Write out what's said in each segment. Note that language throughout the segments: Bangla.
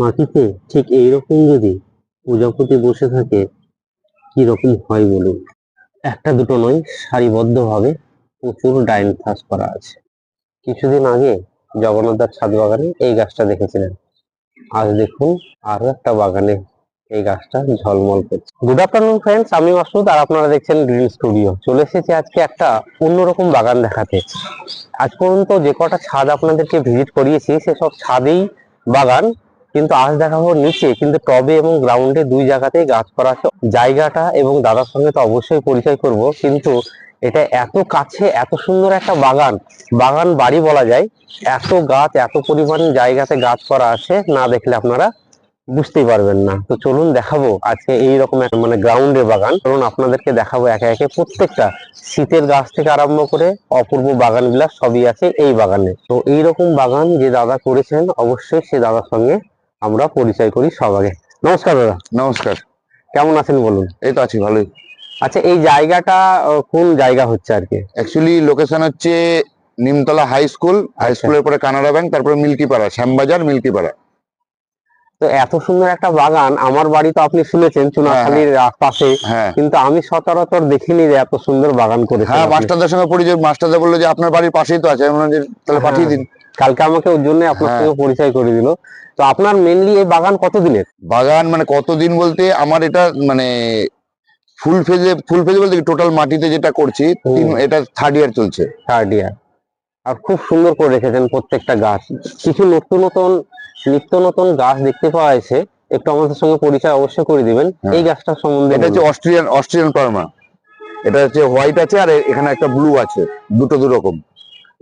মাটিতে ঠিক এইরকম যদি প্রজাপতি বসে থাকে কি রকম হয় বলুন? একটা দুটো নয়, সারিবদ্ধভাবে প্রচুর ডাইন করা আছে। কিছুদিন আগে জগন্নাথদার ছাদ বাগানে এই গাছটা দেখেছিলেন। আজ দেখুন আরও একটা বাগানে এই গাছটা ঝলমল করছে। গুড আফটারনুন ফ্রেন্ডস আমি মাসুদ আর আপনারা দেখছেন গ্রিন স্টুডিও চলে এসেছি আজকে একটা অন্যরকম বাগান দেখাতে। আজ পর্যন্ত যে কটা ছাদ আপনাদেরকে ভিজিট করিয়েছি, সেসব ছাদেই বাগান কিন্তু আজ দেখাবো নিচে, কিন্তু টবে এবং গ্রাউন্ডে দুই জায়গাতেই গাছ করা আছে। জায়গাটা এবং দাদার সঙ্গে তো অবশ্যই পরিচয় করব, কিন্তু এটা এত কাছে, এত সুন্দর একটা বাগান। বাগান বাড়ি বলা যায়। এত গাছ, এত পরিমাণ জায়গাতে গাছ করা আছে, না দেখলে আপনারা বুঝতেই পারবেন না। তো চলুন দেখাবো আজকে এই রকম একটা মানে গ্রাউন্ডে বাগান। চলুন আপনাদেরকে দেখাবো একে একে প্রত্যেকটা। শীতের গাছ থেকে আরম্ভ করে অপূর্ব বাগান বিলাস সবই আছে এই বাগানে। তো এই রকম বাগান যে দাদা করেছেন অবশ্যই সে দাদার সঙ্গে আমরা পরিচয় করি সবাগে নমস্কার দাদা। নমস্কার। কেমন আছেন বলুন? এই তো আছি ভালোই। আচ্ছা এই জায়গাটা কোন জায়গা হচ্ছে আর কি? অ্যাকচুয়ালি লোকেশন হচ্ছে নিমতলা হাই স্কুল হাই। স্কুলের পরে কানাডা ব্যাংক তারপরে মিল্কিপাড়া শ্যামবাজার মিল্কিপাড়া। তো এত সুন্দর একটা বাগান আমার বাড়ি তো আপনি শুনেছেন চুনাখালীর পাশে হ্যাঁ। কিন্তু আমি সচরাচর দেখিনি যে এত সুন্দর বাগান করে হ্যাঁ মাস্টারদের সঙ্গে পরিচয় মাস্টারদের বলল যে আপনার বাড়ির পাশেই তো আছে তাহলে হ্যাঁ। পাঠিয়ে দিন। কালকে আমাকে ওর জন্য আপনার হ্যাঁ। সঙ্গে পরিচয় করে দিল। তো আপনার মেনলি এই বাগান কত দিনের বাগান মানে কতদিন বলতে আমার এটা মানে ফুল ফেজে ফুল ফেজে বলতে টোটাল মাটিতে যেটা করছি এটা থার্ড ইয়ার চলছে। থার্ড ইয়ার আর খুব সুন্দর করে রেখেছেন প্রত্যেকটা গাছ। কিছু নতুন নতুন নিত্য নতুন গাছ দেখতে পাওয়া যাচ্ছে একটু আমাদের সঙ্গে পরিচয় অবশ্যই করে দিবেন। হ্যাঁ। এই গাছটার সম্বন্ধে এটা হচ্ছে। অস্ট্রিয়ান অস্ট্রিয়ান পারমা এটা হচ্ছে হোয়াইট আছে আর এখানে একটা ব্লু আছে। দুটো দু রকম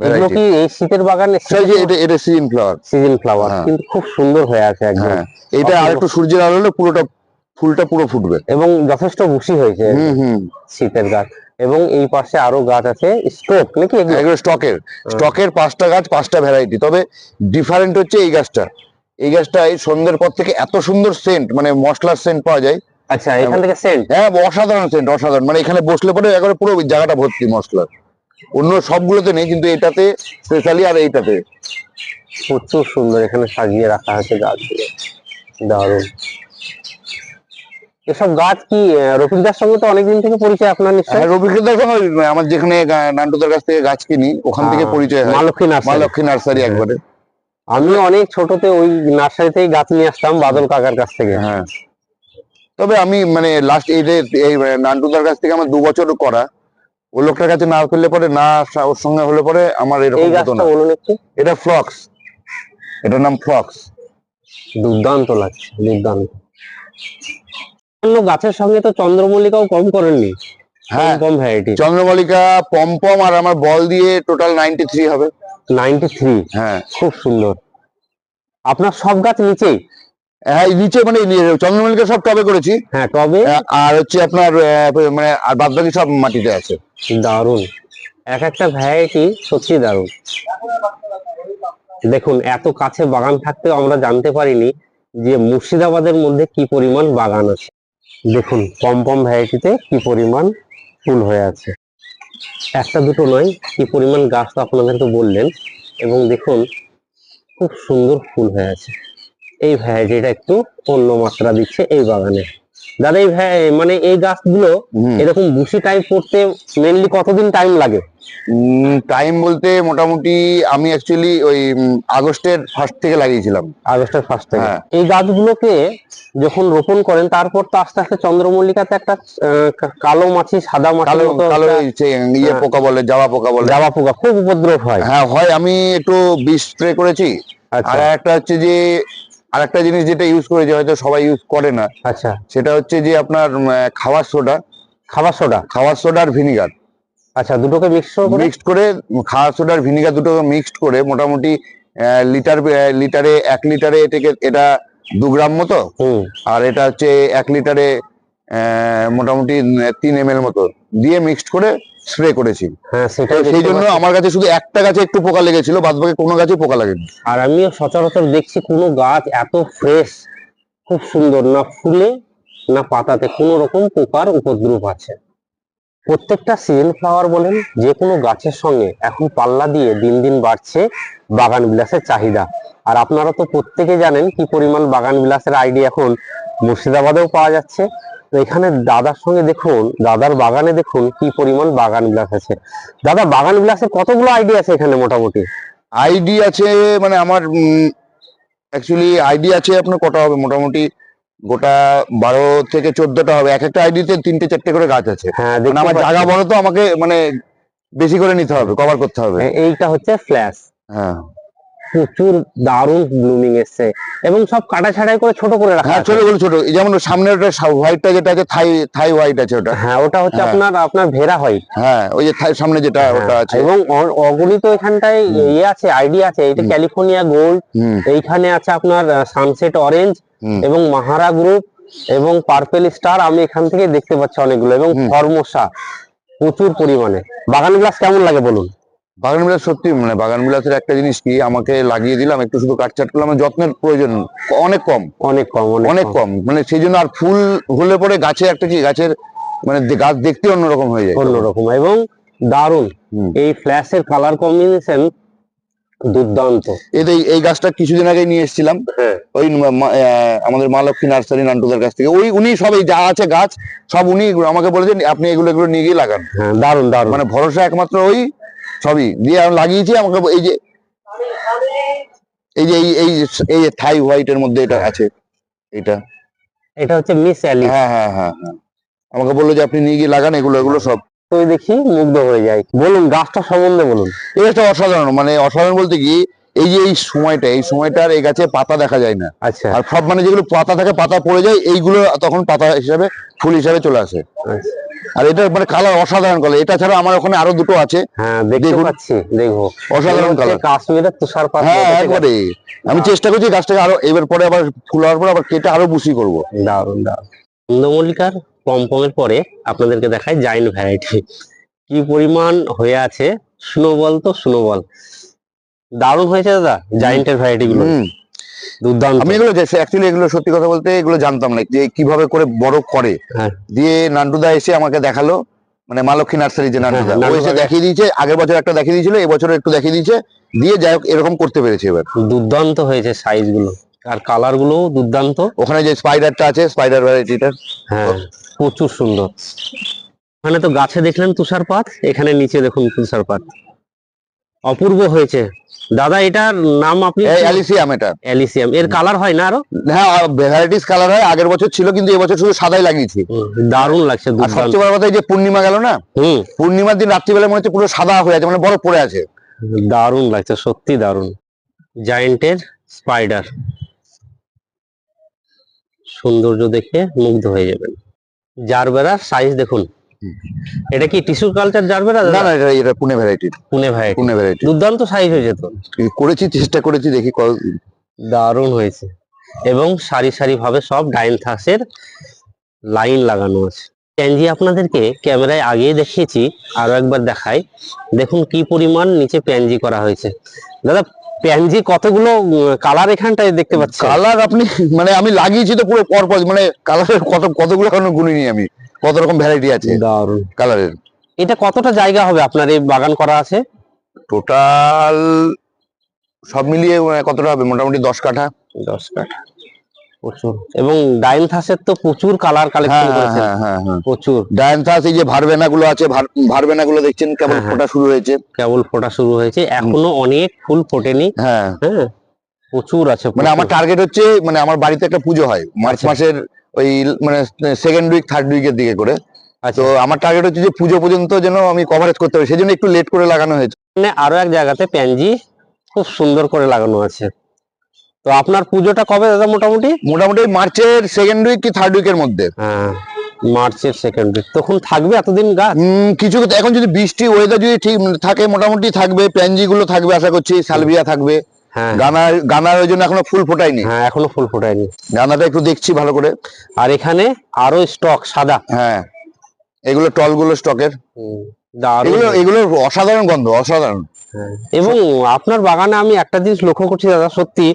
এগুলো কি এই শীতের বাগানে সেই যে এটা এটা সিজন ফ্লাওয়ার সিজন ফ্লাওয়ার। কিন্তু খুব সুন্দর হয়ে আছে একদম। এটা আর একটু সূর্যের আলো হলে পুরোটা ফুলটা পুরো ফুটবে। এবং যথেষ্ট বুশি হয়েছে শীতের গাছ। এবং এই পাশে আরও গাছ আছে স্টোক নাকি? এগুলো? স্টকের। স্টকের পাঁচটা গাছ পাঁচটা ভ্যারাইটি তবে ডিফারেন্ট হচ্ছে এই গাছটা। এই গাছটা এই সন্ধ্যের পর থেকে এত সুন্দর সেন্ট মানে মশলার সেন্ট পাওয়া যায়। আচ্ছা এখান থেকে সেন্ট হ্যাঁ অসাধারণ সেন্ট অসাধারণ। মানে এখানে বসলে পরে একবারে পুরো জায়গাটা ভর্তি মশলার। অন্য সবগুলোতে নেই কিন্তু এটাতে স্পেশালি আর এইটাতে। প্রচুর সুন্দর এখানে সাজিয়ে রাখা আছে গাছগুলো। দারুণ। এসব গাছ কি রফিকদার সঙ্গে তো অনেকদিন থেকে পরিচয় আপনার নিশ্চয়ই? হ্যাঁ রবিকৃদার সঙ্গে আমার যেখানে নান্টুদার কাছ থেকে গাছ কিনি ওখান থেকে পরিচয় হয়। মা লক্ষ্মী নার্সারি। মা লক্ষ্মী নার্সারি একবারে। আমি অনেক ছোটতে ওই নার্সারিতেই গাছ নিয়ে আসতাম বাদল কাকার কাছ থেকে। হ্যাঁ। তবে আমি মানে লাস্ট এই যে এই নান্টুদার কাছ থেকে আমার দু বছর করা। ও লোকটার কাছে না করলে পরে না ওর সঙ্গে হলে পরে আমার এরকম হতো না। এটা ফ্লক্স। এটার নাম ফ্লক্স। দুর্দান্ত লাগছে দুর্দান্ত। অন্য গাছের সঙ্গে তো চন্দ্রমল্লিকাও কম করেননি। হ্যাঁ। কম ভ্যারাইটি চন্দ্রমল্লিকা পমপম আর আমার বল দিয়ে টোটাল নাইনটি থ্রি হবে। নাইনটি থ্রি হ্যাঁ। খুব সুন্দর। আপনার সব গাছ নিচেই? হ্যাঁ নিচে মানে চন্দ্রমল্লিকা সব টবে করেছি। হ্যাঁ টবে। আর হচ্ছে আপনার মানে আর বাদ বাকি সব মাটিতে আছে। দারুণ। এক একটা ভ্যারাইটি সত্যি দারুণ। দেখুন এত কাছে বাগান থাকতেও আমরা জানতে পারিনি যে মুর্শিদাবাদের মধ্যে কি পরিমাণ বাগান আছে। দেখুন পম পম ভ্যারাইটিতে কি পরিমাণ ফুল হয়ে আছে। একটা দুটো নয় কি পরিমাণ গাছ তো আপনাদেরকে বললেন। এবং দেখুন খুব সুন্দর ফুল হয়ে আছে। এই ভ্যারাইটিটা একটু অন্য মাত্রা দিচ্ছে এই বাগানে। দাদা এই মানে এই গাছগুলো এরকম বুশি টাইপ করতে মেনলি কতদিন টাইম লাগে? টাইম বলতে মোটামুটি আমি অ্যাকচুয়ালি ওই আগস্টের ফার্স্ট থেকে লাগিয়েছিলাম। আগস্টের ফার্স্ট থেকে। হ্যাঁ। এই গাছগুলোকে যখন রোপণ করেন তারপর তো আস্তে আস্তে চন্দ্রমল্লিকাতে একটা কালো মাছি সাদা মাছি কালো ইয়ে হ্যাঁ। পোকা বলে জাবা পোকা বলে। জাবা পোকা খুব উপদ্রব হয়। হ্যাঁ হয়। আমি একটু বিষ স্প্রে করেছি। আচ্ছা। আর একটা হচ্ছে যে আরেকটা জিনিস যেটা ইউজ করে যে হয়তো সবাই ইউজ করে না আচ্ছা। সেটা হচ্ছে যে আপনার খাবার সোডা খাবার সোডা খাবার সোডা আর ভিনিগার আচ্ছা দুটোকে মিক্স করে মিক্সড করে খাওয়ার সোডা আর ভিনিগার দুটোকে মিক্সড করে মোটামুটি লিটার লিটারে এক লিটারে এটাকে এটা দু গ্রাম মতো। হুম। আর এটা হচ্ছে এক লিটারে মোটামুটি তিন এম এল মতো। দিয়ে মিক্সড করে স্প্রে করেছি। হ্যাঁ তো সেটাই সেই জন্য আমার কাছে শুধু একটা গাছে একটু পোকা লেগেছিল বাদ বাকি কোনো গাছে পোকা লাগেনি। আর আমিও সচরাচর দেখছি কোনো গাছ এত ফ্রেশ খুব সুন্দর না ফুলে না পাতাতে কোনো রকম পোকার উপদ্রব আছে। প্রত্যেকটা সিজন ফ্লাওয়ার বলেন যে কোনো গাছের সঙ্গে এখন পাল্লা দিয়ে দিন দিন বাড়ছে বাগান বিলাসের চাহিদা। আর আপনারা তো প্রত্যেকে জানেন কি পরিমাণ বাগান বিলাসের আইডি এখন মুর্শিদাবাদেও পাওয়া যাচ্ছে তো এখানে দাদার সঙ্গে দেখুন দাদার বাগানে দেখুন কি পরিমাণ বাগান বিলাস আছে। দাদা বাগান বিলাসের কতগুলো আইডিয়া আছে এখানে মোটামুটি? আইডি আছে মানে আমার অ্যাকচুয়ালি আইডি আছে আপনার কটা হবে? মোটামুটি গোটা বারো থেকে চোদ্দটা হবে। এক একটা আইডিতে তিনটে চারটে করে গাছ আছে। হ্যাঁ মানে আমার জায়গা বড় তো আমাকে মানে বেশি করে নিতে হবে কভার করতে হবে। এইটা হচ্ছে ফ্ল্যাশ হ্যাঁ। প্রচুর দারুণ ব্লুমিং এসছে। এবং সব কাটা ছাড়াই করে ছোট করে রাখা হ্যাঁ ছোট বলে ছোট এই যেমন সামনে ওটা হোয়াইটটা যেটা আছে থাই থাই হোয়াইট আছে ওটা। হ্যাঁ ওটা হচ্ছে হ্যাঁ। আপনার আপনার ভেরা হোয়াইট হ্যাঁ ওই যে থাই সামনে যেটা ওটা আছে। এবং অ- অগণিত এখানটায় ইয়ে আছে আইডিয়া আছে এটা ক্যালিফোর্নিয়া গোল্ড এইখানে আছে আপনার সানসেট অরেঞ্জ এবং মাহারা গ্রুপ এবং পার্পেল স্টার আমি এখান থেকে দেখতে পাচ্ছি অনেকগুলো। এবং। ফরমোসা প্রচুর পরিমাণে। বাগান গ্লাস কেমন লাগে বলুন? বাগান বিলাস সত্যি মানে বাগান বিলাসের একটা জিনিস কি আমাকে লাগিয়ে দিলাম একটু শুধু কাটচাট করলাম আমার যত্নের প্রয়োজন অনেক কম। অনেক কম অনেক কম। মানে সেই জন্য আর ফুল হলে পরে গাছে একটা কি গাছের মানে গাছ দেখতে অন্যরকম হয়ে যায়। অন্যরকম এবং দারুণ। এই ফ্ল্যাশের কালার কম্বিনেশন দুর্দান্ত। এই এই- গাছটা কিছুদিন আগে নিয়ে এসেছিলাম হ্যাঁ। ওই আমাদের মা লক্ষ্মী নার্সারি নান্টুদার কাছ থেকে। ওই উনি সব এই যা আছে গাছ সব উনি আমাকে বলেছেন আপনি এগুলো এগুলো নিয়ে গিয়ে লাগান। হ্যাঁ দারুণ দারুণ। মানে ভরসা একমাত্র ওই সবই। দিয়ে আমি লাগিয়েছি আমাকে এই যে এই যে এই এই এই যে থাই হোয়াইট এর মধ্যে এটা আছে এটা। এটা হচ্ছে মিস অ্যালি হ্যাঁ হ্যাঁ হ্যাঁ হ্যাঁ। আমাকে বলল যে আপনি নিয়ে গিয়ে লাগান এগুলো এগুলো সব। তো দেখি মুগ্ধ হয়ে যায়। বলুন গাছটা সম্বন্ধে বলুন। এই গাছটা অসাধারণ মানে অসাধারণ বলতে কি এই যে এই সময়টা এই সময়টার এই গাছে পাতা দেখা যায় না। আচ্ছা। আর সব মানে যেগুলো পাতা থাকে পাতা পড়ে যায় এইগুলো তখন পাতা হিসাবে ফুল হিসাবে চলে আসে। আচ্ছা। আর এটা মানে কালার অসাধারণ কালার এটা ছাড়া আমার ওখানে আরও দুটো আছে। হ্যাঁ দেখতে। পাচ্ছি দেখো। অসাধারণ কালার কাশ্মীরের তুষারপাত হ্যাঁ একবারে। আমি হ্যাঁ। চেষ্টা করছি গাছটাকে আরও এবার পরে আবার ফুল হওয়ার পরে আবার কেটে আরও বুসি করব। গেলে। দারুণ দারুণ। চন্দ্রমল্লিকার পমপমের পরে আপনাদেরকে দেখায় জাইন্ট ভ্যারাইটি কি পরিমাণ হয়ে আছে। স্নোবল তো স্নোবল দারুণ হয়েছে দাদা জাইন্টের ভ্যারাইটি গুলো। দুর্দান্ত। আমি এগুলো অ্যাকচুয়ালি এগুলো সত্যি কথা বলতে এগুলো জানতাম না যে কীভাবে করে বড় করে। হ্যাঁ। দিয়ে নান্টুদা এসে আমাকে দেখাল মানে মা লক্ষ্মী নার্সারি যে নান্টুদা হ্যাঁ, ও এসে দেখিয়ে দিয়েছে আগের বছর একটা দেখিয়ে দিয়েছিল এই বছর একটু দেখিয়ে দিয়েছে। দিয়ে যাই হোক এরকম করতে পেরেছে এবার। দুর্দান্ত হয়েছে সাইজগুলো আর কালারগুলো দুর্দান্ত। ওখানে যে স্পাইডারটা আছে স্পাইডার ভ্যারাইটিটা হ্যাঁ প্রচুর সুন্দর। ওখানে তো গাছে দেখলেন তুষারপাত এখানে নিচে দেখুন তুষারপাত। অপূর্ব হয়েছে। দাদা এটার নাম আপনি অ্যালিসিয়াম এটা। অ্যালিসিয়াম। এর কালার হয় না আরও? হ্যাঁ ভ্যারাইটিস কালার হয় আগের বছর ছিল কিন্তু এবছর শুধু সাদাই লাগিয়েছি। দারুণ লাগছে আর সবচেয়ে বড় কথা এই যে পূর্ণিমা গেল না? হুম। পূর্ণিমার দিন রাত্রিবেলা মনে হচ্ছে পুরো সাদা হয়ে আছে মানে বরফ পড়ে আছে। দারুণ লাগছে সত্যি দারুণ। জায়েন্টের স্পাইডার সৌন্দর্য দেখে মুগ্ধ হয়ে যাবেন। জারবেরার সাইজ দেখুন। এটা কি টিস্যু কালচার জারবেরা না না এটা এটা পুনে ভ্যারাইটির পুনে ভ্যারাইটি পুনে ভ্যারাইটি দুর্দান্ত সাইজ হয়েছে তো। করেছি চেষ্টা করেছি দেখি দারুণ হয়েছে। এবং সারি সারি ভাবে সব ডাইনথাসের লাইন লাগানো আছে। প্যানজি আপনাদেরকে ক্যামেরায় আগেই দেখিয়েছি আরও একবার দেখাই। দেখুন কি পরিমাণ নিচে প্যানজি করা হয়েছে। দাদা প্যানজি কতগুলো কালার এখানটায় দেখতে পাচ্ছি কালার আপনি মানে আমি লাগিয়েছি তো পুরো পর পর মানে কালারের কত কতগুলো এখনও গুনিনি আমি। কত রকম ভ্যারাইটি আছে? কালারের এটা কতটা জায়গা হবে আপনার এই বাগান করা আছে? টোটাল সব মিলিয়ে কতটা হবে? মোটামুটি দশ কাঠা। দশ কাঠা। প্রচুর। এবং ডাইনথাসের তো প্রচুর কালার হ্যাঁ কালেকশন হ্যাঁ হ্যাঁ হ্যাঁ। হ্যাঁ প্রচুর ডায়ান্থাস এই যে ভারবেনা গুলো আছে ভার- ভারবেনা গুলো দেখছেন কেবল। ফোটা শুরু হয়েছে। কেবল ফোটা শুরু হয়েছে। এখনও অনেক ফুল ফোটেনি। হ্যাঁ। হ্যাঁ প্রচুর আছে মানে আমার টার্গেট হচ্ছে মানে আমার বাড়িতে একটা পুজো হয় মার্চ আচ্ছা। মাসের ওই মানে সেকেন্ড উইক থার্ড উইকের দিকে করে। আচ্ছা। তো আমার টার্গেট হচ্ছে যে পুজো পর্যন্ত যেন আমি কভারেজ করতে পারি। সেই জন্য একটু লেট করে লাগানো হয়েছে। মানে আরও এক জায়গাতে প্যানজি খুব সুন্দর করে লাগানো আছে। তো আপনার পুজোটা কবে দাদা মোটামুটি? মোটামুটি মার্চের সেকেন্ড উইক কি থার্ড উইকের মধ্যে। হ্যাঁ মার্চের সেকেন্ড উইক তখন থাকবে এতদিন গাছ কিছু এখন যদি বৃষ্টি ওয়েদার যদি ঠিক থাকে মোটামুটি থাকবে। প্যানজি গুলো থাকবে আশা করছি। সালভিয়া থাকবে। গানার গানার ওই জন্য এখনও ফুল ফোটায়নি। হ্যাঁ এখনও ফুল ফোটায়নি। গানাটা একটু দেখছি ভালো করে। আর এখানে আরও স্টক সাদা। হ্যাঁ এগুলো টলগুলো স্টকের এগুলো এগুলো অসাধারণ গন্ধ অসাধারণ। হ্যাঁ। এবং আপনার বাগানে আমি একটা জিনিস লক্ষ্য করছি দাদা সত্যি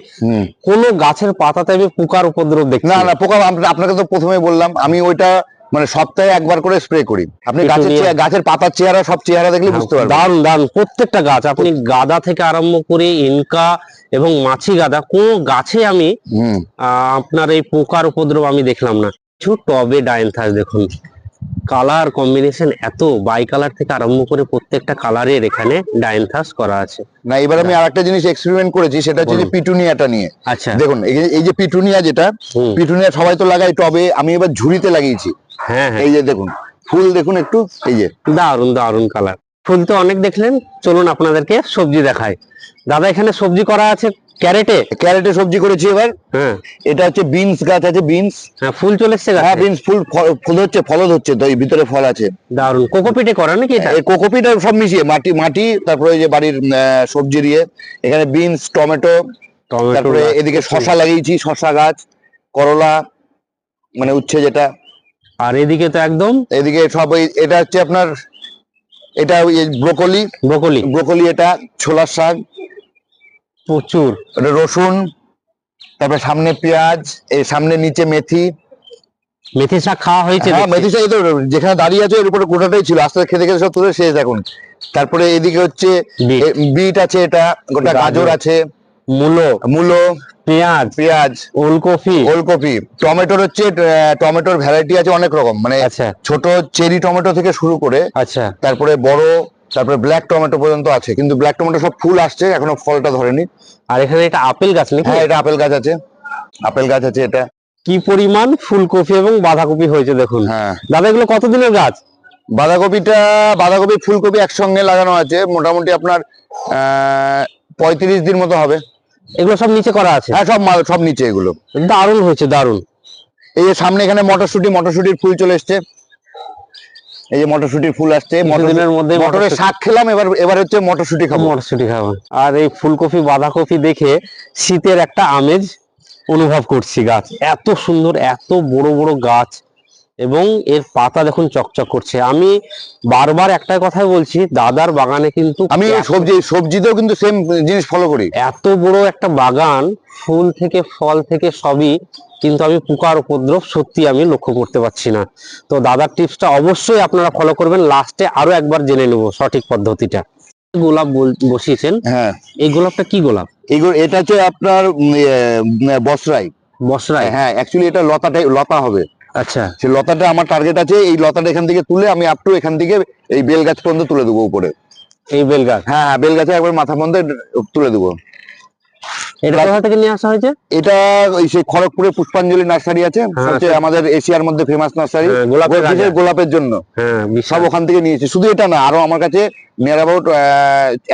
কোনো গাছের পাতাতে আমি পোকার উপদ্রব দেখছি না না। পোকা আপনাকে তো প্রথমে বললাম আমি ওইটা মানে সপ্তাহে একবার করে স্প্রে করি। আপনি গাছের গাছের পাতার চেহারা সব চেহারা দেখলে বুঝতে পারবেন। দান দান প্রত্যেকটা গাছ। আপনি গাদা থেকে আরম্ভ করে ইনকা এবং মাছি গাদা কোন গাছে আমি আহ, আপনার এই পোকার উপদ্রব আমি দেখলাম না। কিছু টবে ডায়েন থাকে দেখুন। কালার কম্বিনেশন এত বাই কালার থেকে আরম্ভ করে প্রত্যেকটা কালারের এখানে ডায়ান্থাস করা আছে। না এবার আমি আরেকটা জিনিস এক্সপেরিমেন্ট করেছি সেটা হচ্ছে যে পিটুনিয়াটা নিয়ে। আচ্ছা। দেখুন এই যে- এই যে পিটুনিয়া যেটা পিটুনিয়া সবাই তো লাগাই টবে আমি এবার ঝুড়িতে লাগিয়েছি। হ্যাঁ হ্যাঁ। এই যে দেখুন ফুল দেখুন একটু এই যে। দারুণ দারুণ কালার ফুল তো অনেক দেখলেন চলুন আপনাদেরকে সবজি দেখায় দাদা এখানে সবজি করা আছে? ক্যারেটে? ক্যারেটে সবজি করেছি এবার। হ্যাঁ। এটা হচ্ছে বিনস গাছ আছে বিনস। হ্যাঁ ফুল চলে এসছে হ্যাঁ বিনস ফুল ফল- হচ্ছে ফল হচ্ছে এই ভিতরে ফল আছে। দারুণ কোকোপিটে করা নাকি এটা? কোকোপিট সব মিশিয়ে মাটি মাটি তারপরে যে বাড়ির সবজি দিয়ে এখানে বিনস টমেটো তারপরে এদিকে শশা লাগিয়েছি শশা গাছ করলা মানে উচ্ছে যেটা। আর এদিকে তো একদম? এদিকে সব এটা হচ্ছে আপনার এটা ব্রোকলি। ব্রোকলি। ব্রোকলি এটা ছোলার শাক। প্রচুর। রসুন তারপরে সামনে পেঁয়াজ এই সামনে নিচে মেথি। মেথি শাক খাওয়া হয়েছে হ্যাঁ মেথি শাক তো যেখানে দাঁড়িয়ে আছে এর উপরে গোটাটাই ছিল। আস্তে খেতে খেতে সব তুলে শেষ এখন। তারপরে এদিকে হচ্ছে বিট, আছে এটা গোটা গাজর। গাজর আছে। মূলো। মূলো পেঁয়াজ। পেঁয়াজ। ওলকপি। ওলকপি। টমেটোর হচ্ছে টমেটোর ভ্যারাইটি আছে অনেক রকম। মানে আচ্ছা। ছোট চেরি টমেটো থেকে শুরু করে আচ্ছা। তারপরে বড় তারপরে ব্ল্যাক টমেটো পর্যন্ত আছে কিন্তু ব্ল্যাক টমেটো সব ফুল আসছে এখনও ফলটা ধরেনি। আর এখানে এটা আপেল গাছ নাকি? হ্যাঁ এটা আপেল গাছ আছে। আপেল গাছ আছে এটা। কি পরিমাণ ফুলকপি এবং বাঁধাকপি হয়েছে দেখুন। হ্যাঁ। দাদা এগুলো কতদিনের গাছ? বাঁধাকপিটা বাঁধাকপি ফুলকপি একসঙ্গে লাগানো আছে মোটামুটি আপনার আহ পঁয়ত্রিশ দিন মতো হবে। এগুলো সব নিচে করা আছে? হ্যাঁ সব সব নিচে এগুলো। দারুণ হয়েছে দারুণ। এই যে সামনে এখানে মটরশুটি মটরশুটির ফুল চলে এসছে। এই যে মটরশুটির ফুল আসছে মটর কিছুদিনের মধ্যে মটরের শাক খেলাম এবার এবার হচ্ছে মটরশুটি খাব। মটরশুটি খাব। আর এই ফুলকপি বাঁধাকপি দেখে শীতের একটা আমেজ অনুভব করছি গাছ। এত সুন্দর এত বড় বড় গাছ এবং এর পাতা দেখুন চকচক করছে। আমি বারবার একটাই কথাই বলছি দাদার বাগানে কিন্তু আমি সবজি সবজিতেও কিন্তু সেম জিনিস ফলো করি। এত বড় একটা বাগান ফুল থেকে ফল থেকে সবই কিন্তু আমি পোকার উপদ্রব সত্যি আমি লক্ষ্য করতে পারছি না। তো দাদার টিপসটা অবশ্যই আপনারা ফলো করবেন। লাস্টে আরও একবার জেনে নেব সঠিক পদ্ধতিটা। গোলাপ বসিয়েছেন। হ্যাঁ। এই গোলাপটা কি গোলাপ? এগুলো এটা হচ্ছে আপনার বসরাই। বসরাই? হ্যাঁ অ্যাকচুয়ালি এটা লতাটাই লতা হবে। আচ্ছা। সেই লতাটা আমার টার্গেট আছে। এই লতাটা এখান থেকে তুলে আমি আপ টু এখান থেকে এই বেল গাছ পর্যন্ত তুলে দেবো উপরে। এই বেল গাছ হ্যাঁ হ্যাঁ বেল গাছে একবার মাথা পর্যন্ত তুলে দেবো। এটা কোথা থেকে নিয়ে আসা হয়েছে? এটা ওই সেই খড়গপুরে পুষ্পাঞ্জলি নার্সারি আছে হ্যাঁ, সবচেয়ে আমাদের এশিয়ার মধ্যে ফেমাস নার্সারি। হ্যাঁ, গোলাপের। গোলাপের জন্য। হ্যাঁ সব ওখান থেকে নিয়েছি শুধু এটা না আরও আমার কাছে নিয়ার অ্যাবাউট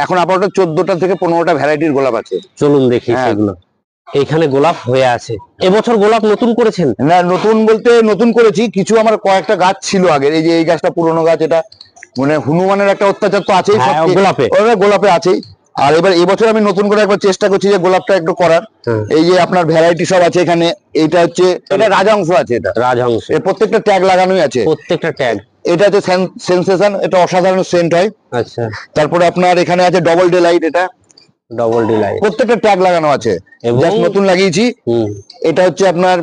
এখন আপাতত চোদ্দটা থেকে পনেরোটা ভ্যারাইটির গোলাপ আছে। চলুন দেখি। সেগুলো। এখানে গোলাপ হয়ে আছে। এবছর গোলাপ নতুন করেছেন? না নতুন বলতে নতুন করেছি। কিছু আমার কয়েকটা গাছ ছিল আগে এই যে এই গাছটা পুরোনো গাছ এটা মানে হনুমানের একটা অত্যাচার তো আছেই গোলাপে। গোলাপে আছেই। আর এবার এবছর আমি নতুন করে একবার চেষ্টা করছি যে গোলাপটা একটু করার। হ্যাঁ। এই যে আপনার ভ্যারাইটি সব আছে এখানে এইটা হচ্ছে এটা রাজাংশ আছে এটা। রাজহংস। এর প্রত্যেকটা ট্যাগ লাগানোই আছে। প্রত্যেকটা ট্যাগ এটা হচ্ছে সেন্সেশন এটা অসাধারণ সেন্ট হয়। আচ্ছা। তারপরে আপনার এখানে আছে ডবল ডে লাইট এটা। ডবল ডিলাইট প্রত্যেকটা ট্যাগ লাগানো আছে। জাস্ট নতুন লাগিয়েছি। হুম। এটা হচ্ছে আপনার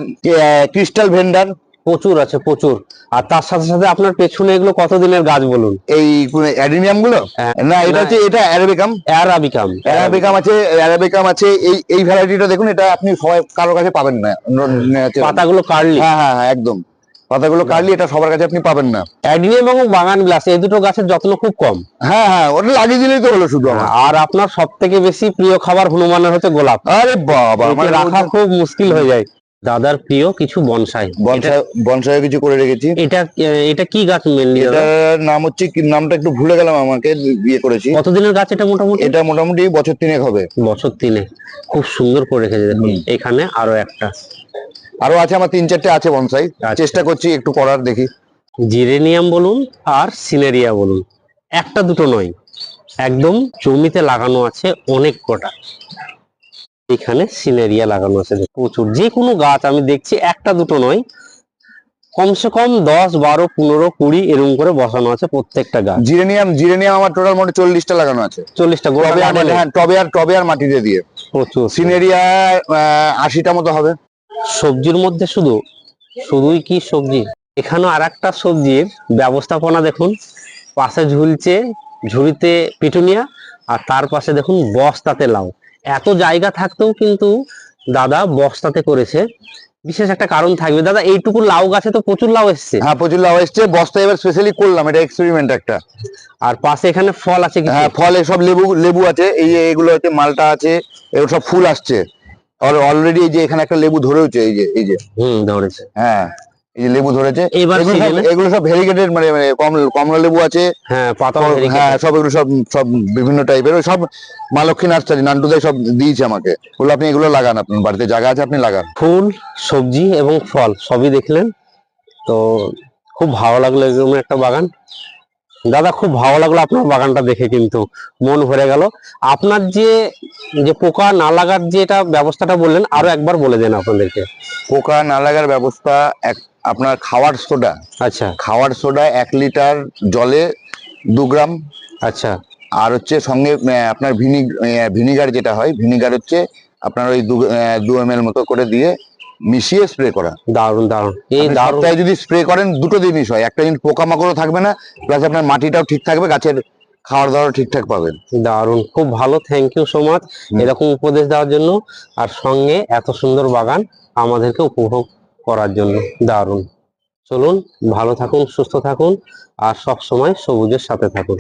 ক্রিস্টাল ভেন্ডার প্রচুর আছে প্রচুর। আর তার সাথে সাথে আপনার পেছনে এগুলো কতদিনের গাছ বলুন? এই অ্যাডিনিয়ামগুলো? হ্যাঁ। না এটা হচ্ছে এটা অ্যারাবিকাম। অ্যারাবিকাম। অ্যারাবিকাম আছে অ্যারাবিকাম আছে এই এই ভ্যারাইটিটা দেখুন এটা আপনি সবাই কারোর কাছে পাবেন না। পাতাগুলো কার্লি। হ্যাঁ হ্যাঁ হ্যাঁ একদম। পাতাগুলো কাটলি এটা সবার কাছে আপনি পাবেন না। অ্যাডিনিয়াম এবং বাগান বিলাস এই দুটো গাছের যত্ন খুব কম। হ্যাঁ হ্যাঁ ওটা লাগিয়ে দিলেই তো হলো শুধু আর আপনার সব থেকে বেশি প্রিয় খাবার হনুমানের হচ্ছে গোলাপ। আরে বাবা আমার রাখা খুব মুশকিল হয়ে যায়। দাদার প্রিয় কিছু বনসাই। বনসাই বনসাই কিছু করে রেখেছি। এটা এটা কি গাছ মেনলি এটার নাম হচ্ছে কি নামটা একটু ভুলে গেলাম আমাকে বিয়ে করেছি। কতদিনের গাছ এটা মোটামুটি? এটা মোটামুটি বছর তিনেক হবে। বছর তিনে খুব সুন্দর করে রেখেছে এখানে আরও একটা। আরও আছে আমার তিন চারটে আছে বনসাই। আচ্ছা। চেষ্টা করছি একটু করার দেখি। জিরেনিয়াম বলুন আর সিনেরিয়া বলুন। একটা দুটো নয়। একদম জমিতে লাগানো আছে অনেক কটা। এখানে সিনেরিয়া লাগানো আছে প্রচুর। যে কোনো গাছ আমি দেখছি একটা দুটো নয় কমসে কম দশ বারো পনেরো কুড়ি এরকম করে বসানো আছে প্রত্যেকটা গাছ। জিরেনিয়াম জিরেনিয়াম আমার টোটাল মোটে চল্লিশটা লাগানো আছে। চল্লিশটা টবে আর হ্যাঁ টবে আর টবে আর মাটিতে দিয়ে। প্রচুর। সিনেরিয়া আশিটা মতো হবে। সবজির মধ্যে শুধু শুধুই কি সবজি? এখানে আর একটা সবজির ব্যবস্থাপনা দেখুন পাশে ঝুলছে ঝুড়িতে পিটুনিয়া আর তার পাশে দেখুন বস্তাতে লাউ। এত জায়গা থাকতেও কিন্তু দাদা বস্তাতে করেছে। বিশেষ একটা কারণ থাকবে। দাদা এইটুকু লাউ গাছে তো প্রচুর লাউ এসছে। হ্যাঁ প্রচুর লাউ এসছে। বস্তা এবার স্পেশালি করলাম। এটা এক্সপেরিমেন্ট একটা। আর পাশে এখানে ফল আছে হ্যাঁ ফলে সব লেবু লেবু আছে। এই যে এগুলো হচ্ছে মালটা আছে। এগুলো সব ফুল আসছে। অলরেডি এই যে এখানে একটা লেবু ধরেওছে এই যে এই যে। হুম ধরেছে। হ্যাঁ। এই যে লেবু ধরেছে এগুলো সব ভেরিগেটেড মানে মানে কমলা কমলা লেবু আছে। হ্যাঁ পাতা হ্যাঁ সব এগুলো সব সব বিভিন্ন টাইপের। সব মা লক্ষ্মী নার্সারি নান্টুদাই সব দিয়েছে আমাকে। বলল আপনি এগুলো লাগান আপনার বাড়িতে জায়গা আছে আপনি লাগান। ফুল সবজি এবং ফল সবই দেখলেন। তো খুব ভালো লাগল এরকম একটা বাগান। দাদা খুব ভালো লাগল আপনার বাগানটা দেখে কিন্তু মন ভরে গেল। আপনার যে যে পোকা না লাগার যে এটা ব্যবস্থাটা বললেন আরও একবার বলে দেন আপনাদেরকে। পোকা না লাগার ব্যবস্থা এক আপনার খাওয়ার সোডা। আচ্ছা। খাওয়ার সোডা এক লিটার জলে দু গ্রাম। আচ্ছা। আর হচ্ছে সঙ্গে আপনার ভিনিগার যেটা হয় ভিনিগার হচ্ছে আপনার ওই দু এম মতো করে দিয়ে মিশিয়ে স্প্রে করা। দারুণ দারুণ এই আপনি দারুণ যদি স্প্রে করেন দুটো জিনিস হয়। একটা জিনিস পোকামাকড়ও থাকবে না প্লাস আপনার মাটিটাও ঠিক থাকবে গাছের খাওয়ার দাওয়ার ঠিকঠাক পাবেন। দারুণ খুব ভালো থ্যাংক ইউ সো মাচ এরকম উপদেশ দেওয়ার জন্য আর সঙ্গে এত সুন্দর বাগান আমাদেরকে উপভোগ করার জন্য। দারুণ চলুন ভালো থাকুন সুস্থ থাকুন আর সব সময় সবুজের সাথে থাকুন।